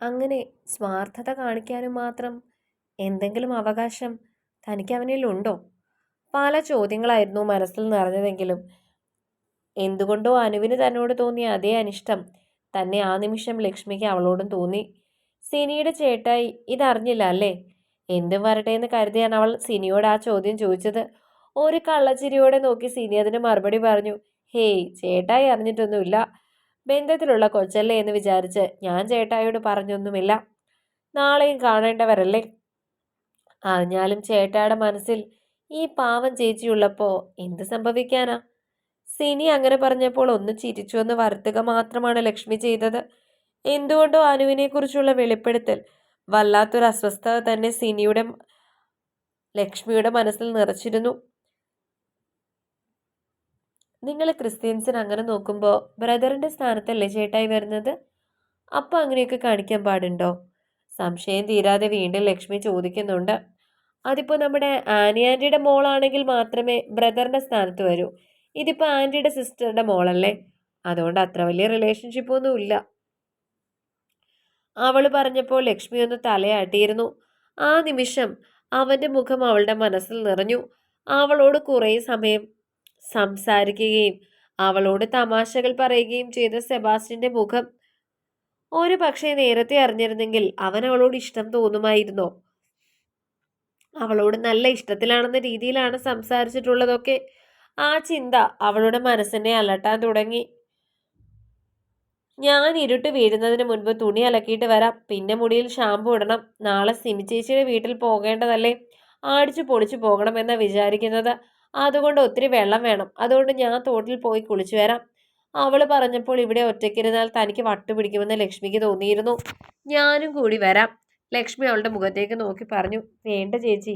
അങ്ങനെ സ്വാർത്ഥത കാണിക്കാനും മാത്രം എന്തെങ്കിലും അവകാശം തനിക്ക് അവനിലുണ്ടോ പല ചോദ്യങ്ങളായിരുന്നു മനസ്സിൽ നിറഞ്ഞതെങ്കിലും എന്തുകൊണ്ടോ അനുവിന് തന്നോട് തോന്നിയ അതേ അനിഷ്ടം തന്നെ ആ നിമിഷം ലക്ഷ്മിക്ക് അവളോടും തോന്നി. സിനിയുടെ ചേട്ടായി ഇതറിഞ്ഞില്ല അല്ലേ? എന്തും വരട്ടെ എന്ന് കരുതിയാണ് അവൾ സിനിയോട് ആ ചോദ്യം ചോദിച്ചത്. ഒരു കള്ളച്ചിരിയോടെ നോക്കി സിനി അതിന് മറുപടി പറഞ്ഞു ഹേയ് ചേട്ടായി അറിഞ്ഞിട്ടൊന്നുമില്ല. ബന്ധത്തിലുള്ള കൊച്ചല്ലേ എന്ന് വിചാരിച്ച് ഞാൻ ചേട്ടായിയോട് പറഞ്ഞൊന്നുമില്ല. നാളെയും കാണേണ്ടവരല്ലേ? അറിഞ്ഞാലും ചേട്ടായുടെ മനസ്സിൽ ഈ പാവം ചേച്ചിയുള്ളപ്പോൾ എന്ത് സംഭവിക്കാനാ? സിനി അങ്ങനെ പറഞ്ഞപ്പോൾ ഒന്ന് ചിരിച്ചു എന്ന് വരുത്തുക മാത്രമാണ് ലക്ഷ്മി ചെയ്തത്. എന്തുകൊണ്ടോ അനുവിനെക്കുറിച്ചുള്ള വെളിപ്പെടുത്തൽ വല്ലാത്തൊരു അസ്വസ്ഥത തന്നെ സിനിയുടെ ലക്ഷ്മിയുടെ മനസ്സിൽ നിറച്ചിരുന്നു. നിങ്ങൾ ക്രിസ്ത്യൻസിന് അങ്ങനെ നോക്കുമ്പോൾ ബ്രദറിന്റെ സ്ഥാനത്തല്ലേ ചേട്ടായി വരുന്നത്? അപ്പോൾ അങ്ങനെയൊക്കെ കാണിക്കാൻ പാടുണ്ടോ? സംശയം തീരാതെ വീണ്ടും ലക്ഷ്മി ചോദിക്കുന്നുണ്ട്. അതിപ്പോൾ നമ്മുടെ ആനി ആന്റിയുടെ മോളാണെങ്കിൽ മാത്രമേ ബ്രദറിന്റെ സ്ഥാനത്ത് വരൂ. ഇതിപ്പോൾ ആന്റിയുടെ സിസ്റ്ററുടെ മോളല്ലേ? അതുകൊണ്ട് അത്ര വലിയ റിലേഷൻഷിപ്പ് ഒന്നും ഇല്ല. അവൾ പറഞ്ഞപ്പോൾ ലക്ഷ്മി ഒന്ന് തലയാട്ടിയിരുന്നു. ആ നിമിഷം അവന്റെ മുഖം അവളുടെ മനസ്സിൽ നിറഞ്ഞു. അവളോട് കുറേ സമയം സംസാരിക്കുകയും അവളോട് തമാശകൾ പറയുകയും ചെയ്ത സെബാസ്റ്റിന്റെ മുഖം ഒരു പക്ഷേ നേരത്തെ അറിഞ്ഞിരുന്നെങ്കിൽ അവൻ അവളോട് ഇഷ്ടം തോന്നുമായിരുന്നോ? അവളോട് നല്ല ഇഷ്ടത്തിലാണെന്ന രീതിയിലാണ് സംസാരിച്ചിട്ടുള്ളതൊക്കെ. ആ ചിന്ത അവളുടെ മനസ്സിനെ അലട്ടാൻ തുടങ്ങി. ഞാൻ ഇരുട്ട് വീഴുന്നതിന് മുൻപ് തുണി അലക്കിയിട്ട് വരാം. പിന്നെ മുടിയിൽ ഷാമ്പു ഇടണം. നാളെ സിമി ചേച്ചിയുടെ വീട്ടിൽ പോകേണ്ടതല്ലേ? ആടിച്ചു പൊളിച്ചു പോകണമെന്നാണ് വിചാരിക്കുന്നത്. അതുകൊണ്ട് ഒത്തിരി വെള്ളം വേണം. അതുകൊണ്ട് ഞാൻ തോട്ടിൽ പോയി കുളിച്ചു വരാം. അവൾ പറഞ്ഞപ്പോൾ ഇവിടെ ഒറ്റയ്ക്കിരുന്നാൽ തനിക്ക് വട്ടുപിടിക്കുമെന്ന് ലക്ഷ്മിക്ക് തോന്നിയിരുന്നു. ഞാനും കൂടി വരാം. ലക്ഷ്മി അവളുടെ മുഖത്തേക്ക് നോക്കി പറഞ്ഞു വേണ്ട ചേച്ചി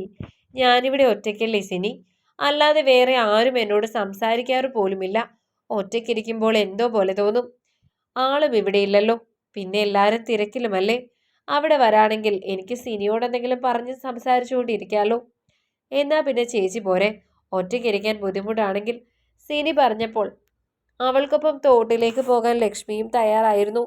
ഞാനിവിടെ ഒറ്റയ്ക്കല്ലേ സിനി. അല്ലാതെ വേറെ ആരും എന്നോട് സംസാരിക്കാറ് പോലുമില്ല. ഒറ്റയ്ക്കിരിക്കുമ്പോൾ എന്തോ പോലെ തോന്നും. ആളും ഇവിടെ ഇല്ലല്ലോ. പിന്നെ എല്ലാവരും തിരക്കിലുമല്ലേ? അവിടെ വരാണെങ്കിൽ എനിക്ക് സിനിയോട് എന്തെങ്കിലും പറഞ്ഞ് സംസാരിച്ചുകൊണ്ടിരിക്കാമല്ലോ എന്നാൽ പിന്നെ ചേച്ചി പോരെ. ഒറ്റയ്ക്കിരിക്കാൻ ബുദ്ധിമുട്ടാണെങ്കിൽ സിനി പറഞ്ഞപ്പോൾ അവൾക്കൊപ്പം തോട്ടിലേക്ക് പോകാൻ ലക്ഷ്മിയും തയ്യാറായിരുന്നു.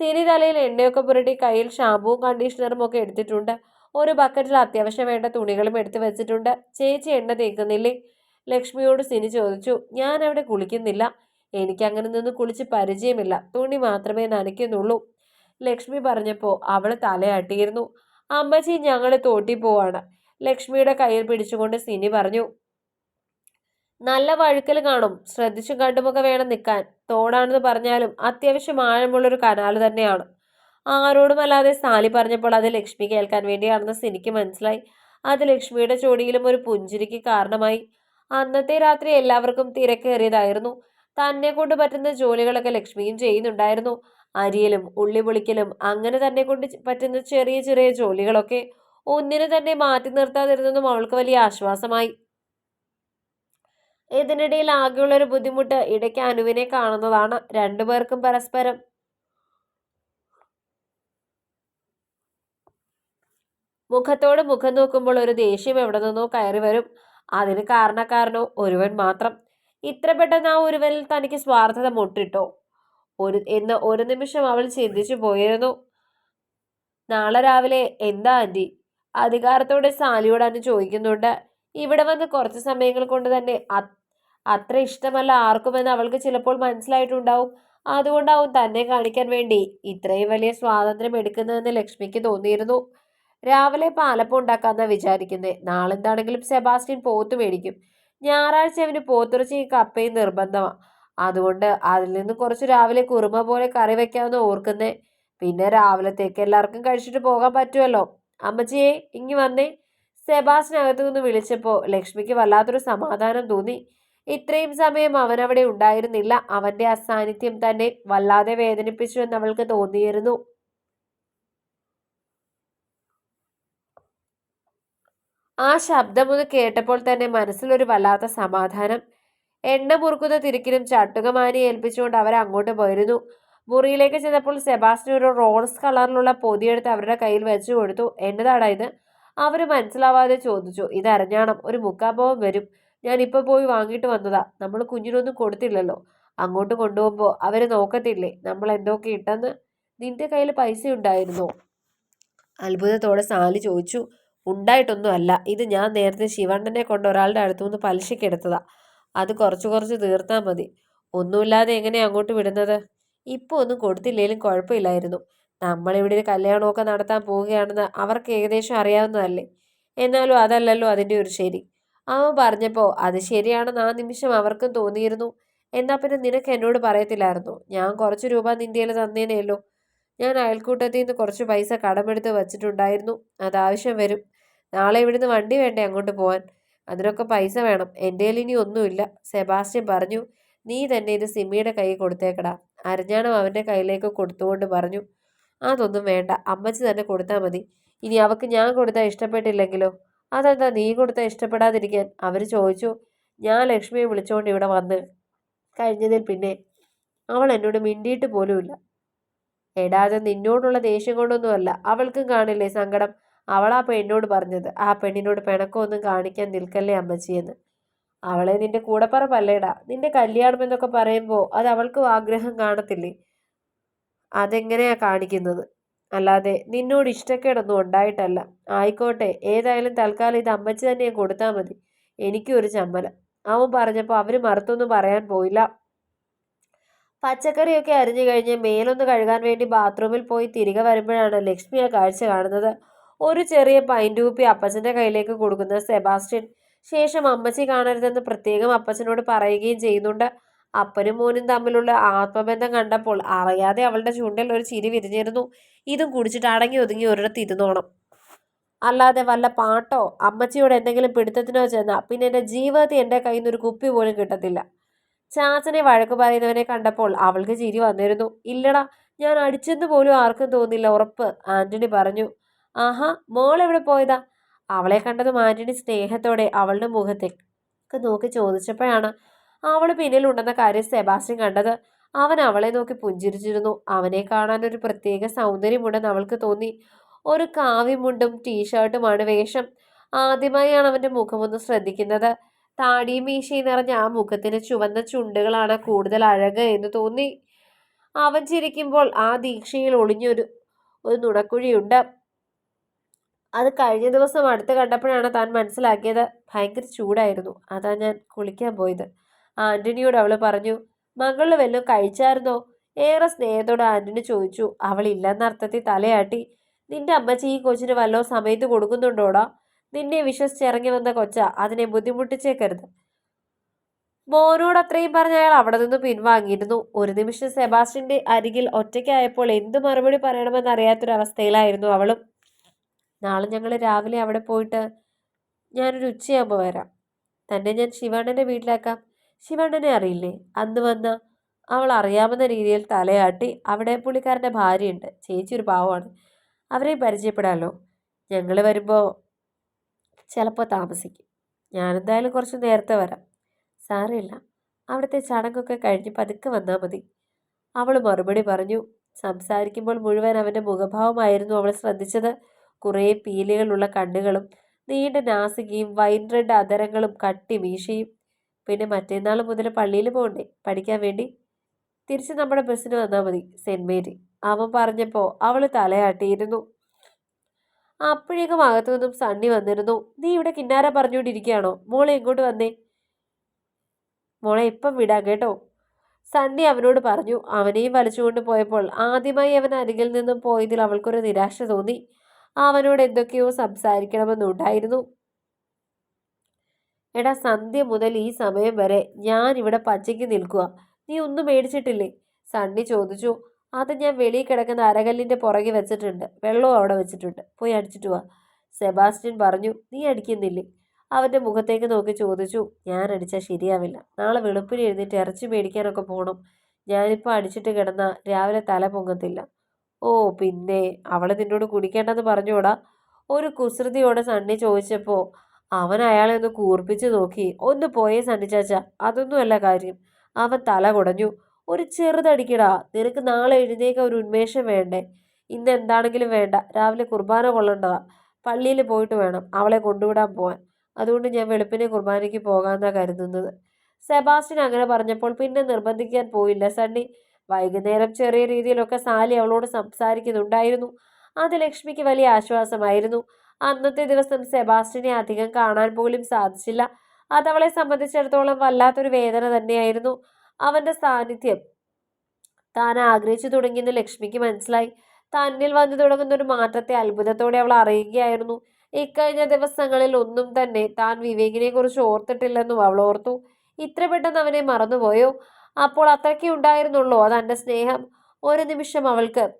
സിനി തലയിൽ എണ്ണയൊക്കെ പുരട്ടി കയ്യിൽ ഷാമ്പുവും കണ്ടീഷണറും ഒക്കെ എടുത്തിട്ടുണ്ട്. ഒരു ബക്കറ്റിൽ അത്യാവശ്യം വേണ്ട തുണികളും എടുത്തു വെച്ചിട്ടുണ്ട്. ചേച്ചി എണ്ണ തേക്കുന്നില്ലേ? ലക്ഷ്മിയോട് സിനി ചോദിച്ചു ഞാൻ അവിടെ കുളിക്കുന്നില്ല. എനിക്ക് അങ്ങനെ നിന്ന് കുളിച്ച് പരിചയമില്ല. തുണി മാത്രമേ നനയ്ക്കുന്നുള്ളൂ. ലക്ഷ്മി പറഞ്ഞപ്പോൾ അവൾ തലയാട്ടിയിരുന്നു അമ്മച്ചി ഞങ്ങൾ തോട്ടി പോവാണ്. ലക്ഷ്മിയുടെ കയ്യിൽ പിടിച്ചുകൊണ്ട് സിനി പറഞ്ഞു നല്ല വഴുക്കൽ കാണും. ശ്രദ്ധിച്ചും കണ്ടുമൊക്കെ വേണം നിൽക്കാൻ. തോടാണെന്ന് പറഞ്ഞാലും അത്യാവശ്യം ആഴമുള്ളൊരു കനാൽ തന്നെയാണ്. ആരോടും ആരോടുമല്ലാതെ സാലി പറഞ്ഞപ്പോൾ അത് ലക്ഷ്മി കേൾക്കാൻ വേണ്ടിയാണെന്ന് സിനിക്ക് മനസ്സിലായി. അത് ലക്ഷ്മിയുടെ ചോടിയിലും ഒരു പുഞ്ചിരിക്ക് കാരണമായി. അന്നത്തെ രാത്രി എല്ലാവർക്കും തിരക്കേറിയതായിരുന്നു. തന്നെ കൊണ്ട് പറ്റുന്ന ജോലികളൊക്കെ ലക്ഷ്മിയും ചെയ്യുന്നുണ്ടായിരുന്നു. അരിയലും ഉള്ളി പൊളിക്കലും അങ്ങനെ തന്നെ കൊണ്ട് പറ്റുന്ന ചെറിയ ചെറിയ ജോലികളൊക്കെ ഒന്നിനു തന്നെ മാറ്റി നിർത്താതിരുന്നതും അവൾക്ക് വലിയ ആശ്വാസമായി. ഇതിനിടയിൽ ആകെയുള്ളൊരു ബുദ്ധിമുട്ട് ഇടയ്ക്ക് അനുവിനെ കാണുന്നതാണ്. രണ്ടുപേർക്കും പരസ്പരം. മുഖത്തോട് മുഖം നോക്കുമ്പോൾ ഒരു ദേഷ്യം എവിടെ നിന്നോ കയറി വരും. അതിന് കാരണക്കാരനോ ഒരുവൻ മാത്രം. ഇത്ര പെട്ടെന്ന് ആ ഒരുവനിൽ തനിക്ക് സ്വാർത്ഥത മുട്ടിട്ടോ? ഒരു എന്ന് ഒരു നിമിഷം അവൾ ചിന്തിച്ചു പോയിരുന്നു. നാളെ രാവിലെ എന്താ ആന്റി? അധികാരത്തോടെ സാലിയോട് ചോദിക്കുന്നുണ്ട്. ഇവിടെ വന്ന് കുറച്ച് സമയങ്ങൾ കൊണ്ട് തന്നെ അത്ര ഇഷ്ടമല്ല ആർക്കുമെന്ന് അവൾക്ക് ചിലപ്പോൾ മനസ്സിലായിട്ടുണ്ടാവും. അതുകൊണ്ടാവും തന്നെ കാണിക്കാൻ വേണ്ടി ഇത്രയും വലിയ സ്വാതന്ത്ര്യം എടുക്കുന്നതെന്ന് ലക്ഷ്മിക്ക് തോന്നിയിരുന്നു. രാവിലെ പാലപ്പം ഉണ്ടാക്കാമെന്നാണ് വിചാരിക്കുന്നത് നാളെന്താണെങ്കിലും സെബാസ്റ്റ്യൻ പോത്ത് മേടിക്കും. ഞായറാഴ്ച അവന് പോത്തിറച്ചിയും കപ്പയും നിർബന്ധമാണ് അതുകൊണ്ട് അതിൽ നിന്ന് കുറച്ച് രാവിലെ കുറുമ പോലെ കറി വെക്കാമെന്ന് ഓർക്കുന്നേ. പിന്നെ രാവിലത്തേക്ക് എല്ലാവർക്കും കഴിച്ചിട്ട് പോകാൻ പറ്റുമല്ലോ. അമ്മച്ചിയെ ഇങ്ങി വന്നേ. സെബാസ്റ്റിനകത്തു നിന്ന് വിളിച്ചപ്പോൾ ലക്ഷ്മിക്ക് വല്ലാത്തൊരു സമാധാനം തോന്നി. ഇത്രയും സമയം അവനവിടെ ഉണ്ടായിരുന്നില്ല. അവന്റെ അസാന്നിധ്യം തന്നെ വല്ലാതെ വേദനിപ്പിച്ചു എന്ന് അവൾക്ക് തോന്നിയിരുന്നു. ആ ശബ്ദമൊന്ന് കേട്ടപ്പോൾ തന്നെ മനസ്സിലൊരു വല്ലാത്ത സമാധാനം. എണ്ണ മുറുക്കുന്ന തിരിക്കിലും ചട്ടുകമാനി ഏൽപ്പിച്ചുകൊണ്ട് അവർ അങ്ങോട്ട് പോയിരുന്നു. മുറിയിലേക്ക് ചെന്നപ്പോൾ സെബാസ്റ്റിന് ഒരു റോസ് കളറിലുള്ള പൊതിയെടുത്ത് അവരുടെ കയ്യിൽ വെച്ചു കൊടുത്തു. എന്നതാടാ ഇത്? അവർ മനസ്സിലാവാതെ ചോദിച്ചു. ഇതറിഞ്ഞാണം ഒരു മുക്കാഭാവം വരും. ഞാൻ ഇപ്പോൾ പോയി വാങ്ങിയിട്ട് വന്നതാ. നമ്മൾ കുഞ്ഞിനൊന്നും കൊടുത്തില്ലല്ലോ. അങ്ങോട്ട് കൊണ്ടുപോകുമ്പോൾ അവർ നോക്കത്തില്ലേ? നമ്മൾ എന്തൊക്കെ ഇട്ടെന്ന് നിന്റെ കയ്യിൽ പൈസ ഉണ്ടായിരുന്നോ അത്ഭുതത്തോടെ സാലി ചോദിച്ചു. ഉണ്ടായിട്ടൊന്നുമല്ല. ഇത് ഞാൻ നേരത്തെ ശിവണ്ണനെ കൊണ്ട് ഒരാളുടെ അടുത്തു നിന്ന് പലിശക്കെടുത്തതാ അത് കുറച്ച് കുറച്ച് തീർത്താൽ മതി. ഒന്നുമില്ലാതെ എങ്ങനെയാണ് അങ്ങോട്ട് വിടുന്നത്? ഇപ്പോൾ ഒന്നും കൊടുത്തില്ലെങ്കിലും കുഴപ്പമില്ലായിരുന്നു. നമ്മളിവിടെ ഒരു കല്യാണമൊക്കെ നടത്താൻ പോവുകയാണെന്ന് അവർക്ക് ഏകദേശം അറിയാവുന്നതല്ലേ? എന്നാലും അതല്ലല്ലോ അതിന്റെ ഒരു ശരി. അവൻ പറഞ്ഞപ്പോൾ അത് ശരിയാണെന്ന് ആ നിമിഷം അവർക്കും തോന്നിയിരുന്നു. എന്നാൽ പിന്നെ നിനക്ക് എന്നോട് പറയത്തില്ലായിരുന്നു? ഞാൻ കുറച്ച് രൂപ നിന്റെ കയ്യിൽ തന്നേനെയല്ലോ ഞാൻ അയൽക്കൂട്ടത്തിൽ നിന്ന് കുറച്ച് പൈസ കടമെടുത്ത് വച്ചിട്ടുണ്ടായിരുന്നു. അത് ആവശ്യം വരും. നാളെ ഇവിടുന്ന് വണ്ടി വേണ്ടേ അങ്ങോട്ട് പോകാൻ അതിനൊക്കെ പൈസ വേണം. എന്റെ ഇനി ഒന്നുമില്ല. സെബാസ്റ്റ്യൻ പറഞ്ഞു നീ തന്നെ ഇത് സിമ്മിയുടെ കൈ കൊടുത്തേക്കടാ. അരഞ്ഞാണം അവന്റെ കയ്യിലേക്ക് കൊടുത്തുകൊണ്ട് പറഞ്ഞു അതൊന്നും വേണ്ട. അമ്മച്ചി തന്നെ കൊടുത്താൽ മതി. ഇനി അവക്ക് ഞാൻ കൊടുത്താൽ ഇഷ്ടപ്പെട്ടില്ലെങ്കിലോ? അതെന്താ നീ കൊടുത്ത ഇഷ്ടപ്പെടാതിരിക്കാൻ? അവർ ചോദിച്ചു ഞാൻ ലക്ഷ്മിയെ വിളിച്ചുകൊണ്ട് ഇവിടെ വന്ന് കഴിഞ്ഞതിൽ പിന്നെ അവൾ എന്നോട് മിണ്ടിയിട്ട് പോലുമില്ല. എടാതെ നിന്നോടുള്ള ദേഷ്യം കൊണ്ടൊന്നുമല്ല. അവൾക്കും കാണില്ലേ സങ്കടം? അവൾ ആ പെണ്ണോട് പറഞ്ഞത്. ആ പെണ്ണിനോട് പിണക്കമൊന്നും കാണിക്കാൻ നിൽക്കല്ലേ അമ്മച്ചിയെന്ന്. അവളെ നിന്റെ കൂടപ്പറപ്പല്ലേടാ? നിന്റെ കല്യാണം എന്നൊക്കെ പറയുമ്പോൾ അത് അവൾക്കും ആഗ്രഹം കാണത്തില്ലേ? അതെങ്ങനെയാ കാണിക്കുന്നത്? അല്ലാതെ നിന്നോട് ഇഷ്ടക്കേടൊന്നും ഉണ്ടായിട്ടല്ല. ആയിക്കോട്ടെ ഏതായാലും തൽക്കാലം ഇത് അമ്മച്ചി തന്നെ കൊടുത്താൽ മതി. എനിക്കും ഒരു ചമ്മല. അവൻ പറഞ്ഞപ്പോൾ അവർ മറുത്തൊന്നും പറയാൻ പോയില്ല. പച്ചക്കറിയൊക്കെ അരിഞ്ഞു കഴിഞ്ഞ് മേലൊന്ന് കഴുകാൻ വേണ്ടി ബാത്റൂമിൽ പോയി തിരികെ വരുമ്പോഴാണ് ലക്ഷ്മി ആ കാഴ്ച കാണുന്നത്. ഒരു ചെറിയ പൈൻ പൈന്റൂപ്പി അപ്പച്ചന്റെ കയ്യിലേക്ക് കൊടുക്കുന്ന സെബാസ്റ്റ്യൻ. ശേഷം അമ്മച്ചി കാണരുതെന്ന് പ്രത്യേകം അപ്പച്ചനോട് പറയുകയും ചെയ്യുന്നുണ്ട്. അപ്പനും മോനും തമ്മിലുള്ള ആത്മബന്ധം കണ്ടപ്പോൾ അറിയാതെ അവളുടെ ചുണ്ടിൽ ഒരു ചിരി വിരിഞ്ഞിരുന്നു. ഇതും കുടിച്ചിട്ട് അടങ്ങി ഒതുങ്ങി ഒരിടത്ത് ഇരുന്നോണം. അല്ലാതെ വല്ല പാട്ടോ അമ്മച്ചിയോട് എന്തെങ്കിലും പിടുത്തത്തിനോ ചെന്നാൽ പിന്നെ എന്റെ ജീവിതത്തിൽ എന്റെ കയ്യിൽ നിന്ന് ഒരു കുപ്പി പോലും കിട്ടത്തില്ല. ചാച്ചനെ വഴക്ക് പറയുന്നവനെ കണ്ടപ്പോൾ അവൾക്ക് ചിരി വന്നിരുന്നു. ഇല്ലടാ ഞാൻ അടിച്ചെന്ന് പോലും ആർക്കും തോന്നില്ല ഉറപ്പ് ആന്റണി പറഞ്ഞു. ആഹാ മോൾ എവിടെ പോയതാ? അവളെ കണ്ടതും ആന്റണി സ്നേഹത്തോടെ അവളുടെ മുഖത്തേക്ക് നോക്കി ചോദിച്ചപ്പോഴാണ് അവൾ പിന്നിലുണ്ടെന്ന കാര്യം സെബാസ്റ്റ്യൻ കണ്ടത്. അവൻ അവളെ നോക്കി പുഞ്ചിരിച്ചിരുന്നു. അവനെ കാണാൻ ഒരു പ്രത്യേക സൗന്ദര്യമുണ്ടെന്ന് അവൾക്ക് തോന്നി. ഒരു കാവിമുണ്ടും ടീഷർട്ടുമാണ് വേഷം. ആദ്യമായാണ് അവന്റെ മുഖമൊന്ന് ശ്രദ്ധിക്കുന്നത്. താടിയും മീശയും നിറഞ്ഞ ആ മുഖത്തിന് ചുവന്ന ചുണ്ടുകളാണ് കൂടുതൽ അഴക് എന്ന് തോന്നി. അവൻ ചിരിക്കുമ്പോൾ ആ ദീക്ഷയിൽ ഒളിഞ്ഞൊരു ഒരു നുണക്കുഴിയുണ്ട്. അത് കഴിഞ്ഞ ദിവസം അടുത്ത് കണ്ടപ്പോഴാണ് താൻ മനസ്സിലാക്കിയത്. ഭയങ്കര ചൂടായിരുന്നു. അതാ ഞാൻ കുളിക്കാൻ പോയത്. ആന്റണിയോട് അവൾ പറഞ്ഞു മകൾ വല്ലതും കഴിച്ചായിരുന്നോ? ഏറെ സ്നേഹത്തോട് ആന്റണി ചോദിച്ചു അവൾ ഇല്ലെന്ന അർത്ഥത്തിൽ തലയാട്ടി നിന്റെ അമ്മച്ചി ഈ കൊച്ചിന് വല്ലോ സമയത്ത് കൊടുക്കുന്നുണ്ടോടാ? നിന്നെ വിശ്വസിച്ചിറങ്ങി വന്ന കൊച്ച അതിനെ ബുദ്ധിമുട്ടിച്ചേക്കരുത്. മോനോട് അത്രയും പറഞ്ഞ അയാൾ അവിടെ നിന്ന് പിൻവാങ്ങിയിരുന്നു. ഒരു നിമിഷം സെബാസ്റ്റിന്റെ അരികിൽ ഒറ്റയ്ക്കായപ്പോൾ എന്ത് മറുപടി പറയണമെന്ന് അറിയാത്തൊരവസ്ഥയിലായിരുന്നു അവളും. നാളെ ഞങ്ങൾ രാവിലെ അവിടെ പോയിട്ട് ഞാനൊരു ഉച്ചയാകുമ്പോൾ വരാം. തന്നെ ഞാൻ ശിവണ്ണന്റെ വീട്ടിലാക്കാം. ശിവണ്ണനെ അറിയില്ലേ? അന്ന് വന്ന അവൾ അറിയാവുന്ന രീതിയിൽ തലയാട്ടി അവിടെ പുള്ളിക്കാരന്റെ ഭാര്യയുണ്ട്. ചേച്ചി ഒരു പാവമാണ്. അവരെയും പരിചയപ്പെടാമല്ലോ ഞങ്ങൾ വരുമ്പോൾ ചിലപ്പോൾ താമസിക്കും. ഞാനെന്തായാലും കുറച്ച് നേരത്തെ വരാം. സാരമില്ല. അവിടുത്തെ ചടങ്ങൊക്കെ കഴിഞ്ഞ് പതുക്കെ വന്നാൽ മതി. അവൾ മറുപടി പറഞ്ഞു. സംസാരിക്കുമ്പോൾ മുഴുവൻ അവന്റെ മുഖഭാവമായിരുന്നു അവൾ ശ്രദ്ധിച്ചത്. കുറേ പീലികളുള്ള കണ്ണുകളും നീണ്ട നാസികയും വൈൻ റെഡ് അതരങ്ങളും കട്ടി വീശിയും പിന്നെ മറ്റേന്നാൾ മുതൽ പള്ളിയിൽ പോകണ്ടേ പഠിക്കാൻ വേണ്ടി? തിരിച്ച് നമ്മുടെ ബസ്സിന് വന്നാൽ മതി സെന്റ് മേരി. അവൻ പറഞ്ഞപ്പോൾ അവൾ തലയാട്ടിയിരുന്നു. അപ്പോഴേക്കും അകത്തു നിന്നും സണ്ണി വന്നിരുന്നു. നീ ഇവിടെ കിന്നാര പറഞ്ഞുകൊണ്ടിരിക്കുകയാണോ? മോളെ എങ്ങോട്ട് വന്നേ? മോളെ ഇപ്പം വിടാം കേട്ടോ. സണ്ണി അവനോട് പറഞ്ഞു. അവനെയും വലിച്ചുകൊണ്ട് പോയപ്പോൾ ആദ്യമായി അവൻ അരികിൽ നിന്നും പോയതിൽ അവൾക്കൊരു നിരാശ തോന്നി. അവനോട് എന്തൊക്കെയോ സംസാരിക്കണമെന്നുണ്ടായിരുന്നു. എടാ സന്ധ്യ മുതൽ ഈ സമയം വരെ ഞാൻ ഇവിടെ പച്ചയ്ക്ക് നിൽക്കുക നീ ഒന്നും മേടിച്ചിട്ടില്ലേ? സണ്ണി ചോദിച്ചു. അത് ഞാൻ വെളിയിൽ കിടക്കുന്ന അരകല്ലിന്റെ പുറകെ വെച്ചിട്ടുണ്ട്. വെള്ളവും അവിടെ വെച്ചിട്ടുണ്ട്. പോയി അടിച്ചിട്ട് വാ. സെബാസ്റ്റ്യൻ പറഞ്ഞു നീ അടിക്കുന്നില്ലേ? അവന്റെ മുഖത്തേക്ക് നോക്കി ചോദിച്ചു ഞാൻ അടിച്ചാൽ ശരിയാവില്ല. നാളെ വെളുപ്പിന് എഴുന്നേറ്റ് ഇറച്ചി മേടിക്കാനൊക്കെ പോകണം ഞാനിപ്പോൾ അടിച്ചിട്ട് കിടന്ന രാവിലെ തല പൊങ്ങത്തില്ല. ഓ പിന്നെ അവളെ നിന്നോട് കുടിക്കേണ്ടെന്ന് പറഞ്ഞോടാ. ഒരു കുസൃതിയോടെ സണ്ണി ചോദിച്ചപ്പോൾ അവൻ അയാളെ ഒന്ന് കൂർപ്പിച്ച് നോക്കി. ഒന്ന് പോയേ സണ്ണിച്ചാച്ച അതൊന്നുമല്ല കാര്യം. അവൻ തല കുടഞ്ഞു. ഒരു ചെറുതടിക്കടാ നിനക്ക് നാളെ എഴുന്നേക്കാൻ ഒരു ഉന്മേഷം വേണ്ടേ? ഇന്ന് എന്താണെങ്കിലും വേണ്ട രാവിലെ കുർബാന കൊള്ളേണ്ടതാ പള്ളിയിൽ പോയിട്ട് വേണം അവളെ കൊണ്ടുവിടാൻ പോവാൻ. അതുകൊണ്ട് ഞാൻ വെളുപ്പിനെ കുർബാനയ്ക്ക് പോകാമെന്നാണ് കരുതുന്നത്. സെബാസ്റ്റ്യൻ അങ്ങനെ പറഞ്ഞപ്പോൾ പിന്നെ നിർബന്ധിക്കാൻ പോയില്ല സണ്ണി. വൈകുന്നേരം ചെറിയ രീതിയിലൊക്കെ സാലി അവളോട് സംസാരിക്കുന്നുണ്ടായിരുന്നു. അത് ലക്ഷ്മിക്ക് വലിയ ആശ്വാസമായിരുന്നു. അന്നത്തെ ദിവസം സെബാസ്റ്റിനെ അധികം കാണാൻ പോലും സാധിച്ചില്ല. അതവളെ സംബന്ധിച്ചിടത്തോളം വല്ലാത്തൊരു വേദന തന്നെയായിരുന്നു അവന്റെ സാന്നിധ്യം. താൻ ആഗ്രഹിച്ചു തുടങ്ങിയെന്ന് ലക്ഷ്മിക്ക് മനസ്സിലായി. തന്നിൽ വന്നു തുടങ്ങുന്ന ഒരു മാറ്റത്തെ അത്ഭുതത്തോടെ അവൾ അറിയുകയായിരുന്നു. ഇക്കഴിഞ്ഞ ദിവസങ്ങളിൽ ഒന്നും തന്നെ താൻ വിവേകിനെ കുറിച്ച് ഓർത്തിട്ടില്ലെന്നും അവൾ ഓർത്തു. ഇത്ര പെട്ടെന്ന് അവനെ മറന്നുപോയോ? അപ്പോൾ അത്രയ്ക്ക് ഉണ്ടായിരുന്നുള്ളൂ അതെന്റെ സ്നേഹം. ഒരു നിമിഷം അവൾക്ക്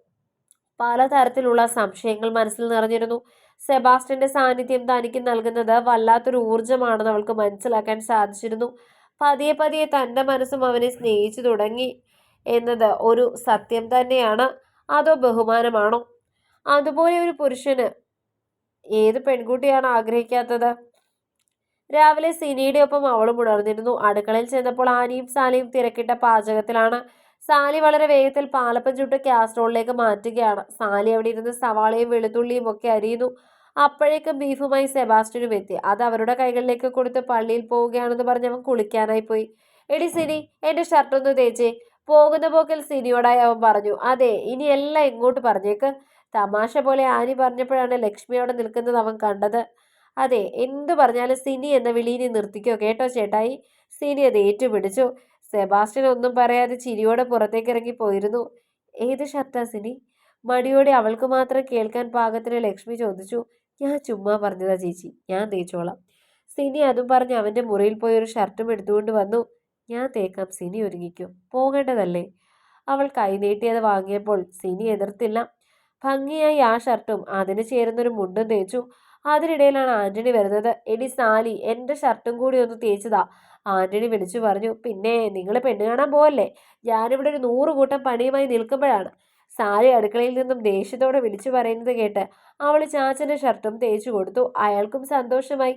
പലതരത്തിലുള്ള സംശയങ്ങൾ മനസ്സിൽ നിറഞ്ഞിരുന്നു. സെബാസ്റ്റ്യന്റെ സാന്നിധ്യം തനിക്ക് നൽകുന്നത് വല്ലാത്തൊരു ഊർജമാണെന്ന് അവൾക്ക് മനസ്സിലാക്കാൻ സാധിച്ചിരുന്നു. പതിയെ പതിയെ തന്റെ മനസ്സും അവനെ സ്നേഹിച്ചു തുടങ്ങി എന്നത് ഒരു സത്യം തന്നെയാണ്. അതോ ബഹുമാനമാണോ? അതുപോലെ ഒരു പുരുഷന് ഏത് പെൺകുട്ടിയാണ് ആഗ്രഹിക്കാത്തത്? രാവിലെ സിനിയുടെ ഒപ്പം അവളും ഉണർന്നിരുന്നു. അടുക്കളയിൽ ചെന്നപ്പോൾ ആനിയും സാലയും തിരക്കിട്ട പാചകത്തിലാണ് സാലി വളരെ വേഗത്തിൽ പാലപ്പം ചുട്ട് കാസ്ട്രോളിലേക്ക് മാറ്റുകയാണ്. സാലി അവിടെ ഇരുന്ന് സവാളയും വെളുത്തുള്ളിയും ഒക്കെ അരിയുന്നു. അപ്പോഴേക്കും ബീഫുമായി സെബാസ്റ്റ്യനും എത്തി. അത് അവരുടെ കൈകളിലേക്ക് കൊടുത്ത് പള്ളിയിൽ പോവുകയാണെന്ന് പറഞ്ഞ് അവൻ കുളിക്കാനായി പോയി. എടി സിനി എന്റെ ഷർട്ടൊന്ന് തേച്ചേ. പോകുന്ന പോക്കിൽ സിനിയോടായി അവൻ പറഞ്ഞു അതെ ഇനി എല്ലാം ഇങ്ങോട്ട് പറഞ്ഞേക്ക്. തമാശ പോലെ ആനി പറഞ്ഞപ്പോഴാണ് ലക്ഷ്മി അവിടെ നിൽക്കുന്നത് അവൻ കണ്ടത്. അതെ എന്തു പറഞ്ഞാലും സിനി എന്ന വിളിയിനി നിർത്തിക്കോ കേട്ടോ ചേട്ടായി? സിനി അത് ഏറ്റുപിടിച്ചു. സെബാസ്റ്റ്യൻ ഒന്നും പറയാതെ ചിരിയോടെ പുറത്തേക്ക് ഇറങ്ങി പോയിരുന്നു. ഏത് ഷർട്ടാ സിനി? മടിയോടെ അവൾക്ക് മാത്രം കേൾക്കാൻ പാകത്തിന് ലക്ഷ്മി ചോദിച്ചു. ഞാൻ ചുമ്മാ പറഞ്ഞതാ ചേച്ചി. ഞാൻ തേച്ചോളാം. സിനി അതും പറഞ്ഞ് അവന്റെ മുറിയിൽ പോയി ഒരു ഷർട്ടും എടുത്തുകൊണ്ട് വന്നു. ഞാൻ തേക്കാം. സിനി ഒരുങ്ങിക്കും. പോകേണ്ടതല്ലേ? അവൾ കൈനീട്ടിയത് വാങ്ങിയപ്പോൾ സിനി എതിർത്തില്ല. ഭംഗിയായി ആ ഷർട്ടും അതിന് ചേരുന്നൊരു മുണ്ടും തേച്ചു. അതിനിടയിലാണ് ആന്റണി വരുന്നത്. എടി സാലി എന്റെ ഷർട്ടും കൂടി ഒന്ന് തേച്ചതാ. ആന്റണി വിളിച്ചു പറഞ്ഞു പിന്നെ നിങ്ങൾ പെണ്ണ് കാണാൻ പോവല്ലേ? ഞാനിവിടെ ഒരു നൂറ് കൂട്ടം പണിയുമായി നിൽക്കുമ്പോഴാണ്. സാലി അടുക്കളയിൽ നിന്നും ദേഷ്യത്തോടെ വിളിച്ചു പറയുന്നത് കേട്ട് അവൾ ചാച്ചന്റെ ഷർട്ടും തേച്ചു കൊടുത്തു. അയാൾക്കും സന്തോഷമായി.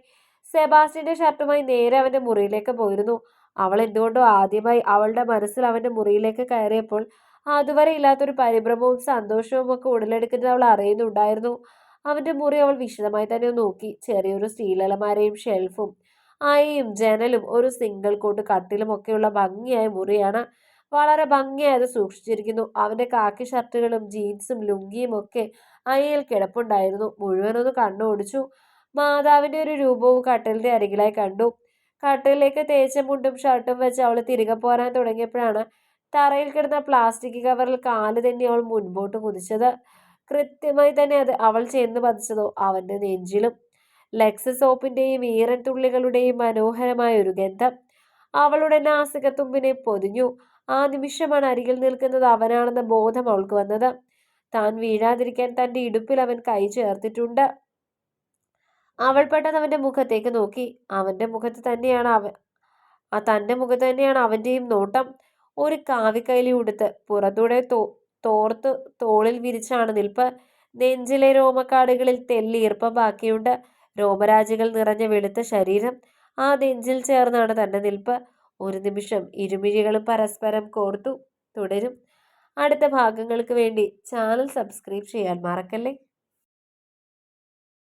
സെബാസ്റ്റിന്റെ ഷർട്ടുമായി നേരെ അവന്റെ മുറിയിലേക്ക് പോയിരുന്നു. അവൾ എന്തുകൊണ്ടോ ആദ്യമായി അവളുടെ മനസ്സിൽ അവന്റെ മുറിയിലേക്ക് കയറിയപ്പോൾ അതുവരെ ഇല്ലാത്തൊരു പരിഭ്രമവും സന്തോഷവും ഒക്കെ ഉടലെടുക്കുന്നത് അവൾ അറിയുന്നുണ്ടായിരുന്നു. അവന്റെ മുറി അവൾ വിശദമായി തന്നെ നോക്കി. ചെറിയൊരു സ്റ്റീലലമാരയും ഷെൽഫും അയയും ജനലും ഒരു സിംഗിൾ കോട്ട് കട്ടിലും ഒക്കെയുള്ള ഭംഗിയായ മുറിയാണ്. വളരെ ഭംഗിയായത് സൂക്ഷിച്ചിരിക്കുന്നു. അവന്റെ കാക്കി ഷർട്ടുകളും ജീൻസും ലുങ്കിയും ഒക്കെ അയയിൽ കിടപ്പുണ്ടായിരുന്നു. മുഴുവനൊന്ന് കണ്ണോടിച്ചു. മാതാവിന്റെ ഒരു രൂപവും കട്ടലിന്റെ അരികിലായി കണ്ടു. കട്ടലിലേക്ക് തേച്ച മുണ്ടും ഷർട്ടും വെച്ച് അവൾ തിരികെ പോരാൻ തുടങ്ങിയപ്പോഴാണ് തറയിൽ കിടന്ന പ്ലാസ്റ്റിക് കവറിൽ കാൽ തന്നെ അവൾ മുൻപോട്ട് കുതിച്ചത്. കൃത്യമായി തന്നെ അത് അവൾ ചെന്ന് പതിച്ചതോ അവന്റെ നെഞ്ചിലും. ലെക്സ് സോപ്പിന്റെയും ഈറൻ തുള്ളികളുടെയും മനോഹരമായ ഒരു ഗന്ധം. അവളുടെ നാസികത്തുമ്പിനെ പൊതിഞ്ഞു. ആ നിമിഷമാണ് അരികിൽ നിൽക്കുന്നത് അവനാണെന്ന ബോധം അവൾക്ക് വന്നത്. താൻ വീഴാതിരിക്കാൻ തന്റെ ഇടുപ്പിൽ അവൻ കൈ ചേർത്തിട്ടുണ്ട്. അവൾ പെട്ടെന്ന് അവന്റെ മുഖത്തേക്ക് നോക്കി. അവന്റെ മുഖത്ത് തന്നെയാണ് അവൻ ആ തന്റെ മുഖത്ത് തന്നെയാണ് അവന്റെയും നോട്ടം. ഒരു കാവിക്കൈലി ഉടുത്ത് പുറത്തൂടെ തോ തോർത്ത് തോളിൽ വിരിച്ചാണ് നിൽപ്പ്. നെഞ്ചിലെ രോമക്കാടുകളിൽ തെല്ലീർപ്പം ബാക്കിയുണ്ട്. രോമരാജികൾ നിറഞ്ഞ വെളുത്ത ശരീരം. ആ നെഞ്ചിൽ ചേർന്നാണ് തന്റെ നിൽപ്പ്. ഒരു നിമിഷം ഇരുമിഴികളും പരസ്പരം കോർത്തു തുടരും. അടുത്ത ഭാഗങ്ങൾക്ക് വേണ്ടി ചാനൽ സബ്സ്ക്രൈബ് ചെയ്യാൻ മറക്കല്ലേ?